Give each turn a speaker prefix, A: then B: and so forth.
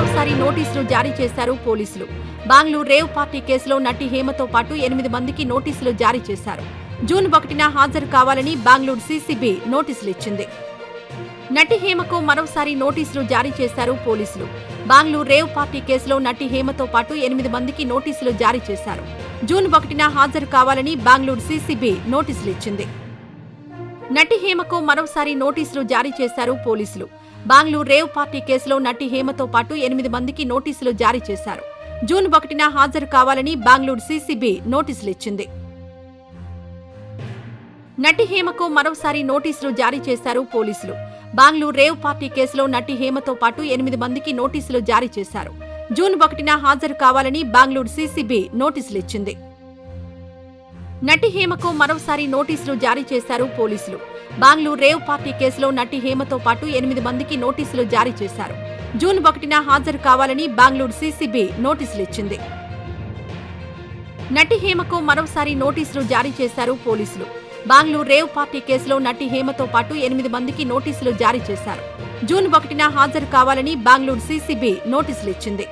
A: మరోసారి నోటీసులు జారీ చేశారు పోలీసులు. బాంగ్లూరు రేవ్ పార్టీ కేసులో నటి హేమతో పాటు ఎనిమిది మందికి నోటీసులు జారీ చేశారు. జూన్ ఒకటిన హాజరు కావాలని బెంగళూరు సీసీబీ నోటీసులు ఇచ్చింది. నటి హేమకు మరోసారి నోటీసులు జారీ చేశారు పోలీసులు. బెంగళూరు రేవ్ పార్టీ కేసులో నటి హేమతో పాటు ఎనిమిది మందికి నోటీసులు జారీ చేశారు. జూన్ ఒకటిన హాజరు కావాలని బెంగళూరు సీసీబీ నోటీసులు ఇచ్చింది. నటి హేమకు మరోసారి నోటీసులు జారీ చేశారు పోలీసులు. బెంగళూరు రేవ్ పార్టీ కేసులో నటి హేమతో పాటు ఎనిమిది మందికి నోటీసులు జారీ చేశారు. జూన్ ఒకటిన హాజరు కావాలని బెంగళూరు సీసీబీ నోటీసులు ఇచ్చింది. నటి హేమకు మరోసారి నోటీసులు జారీ చేశారు పోలీసులు. బెంగళూరు రేవ్ పార్టీ కేసులో నటి హేమతో పాటు ఎనిమిది మందికి నోటీసులు జారీ చేశారు. జూన్ ఒకటిన హాజరు కావాలని బెంగళూరు సీసీబీ నోటీసులు ఇచ్చింది. నటి హేమకు మరోసారి నోటీసులు జారీ చేశారు పోలీసులు. బెంగళూరు రేవ్ పార్టీ కేసులో నటి హేమతో పాటు ఎనిమిది మందికి నోటీసులు జారీ చేశారు. జూన్ ఒకటిన హాజరు కావాలని బెంగళూరు సీసీబీ నోటీసులు ఇచ్చింది. నటి హేమకు మరోసారి నోటీసులు జారీ చేశారు పోలీసులు. బెంగళూరు రేవ్ పార్టీ కేసులో నటి హేమతో పాటు ఎనిమిది మందికి నోటీసులు జారీ చేశారు. జూన్ ఒకటిన హాజరు కావాలని బెంగళూరు సీసీబీ నోటీసులు ఇచ్చింది.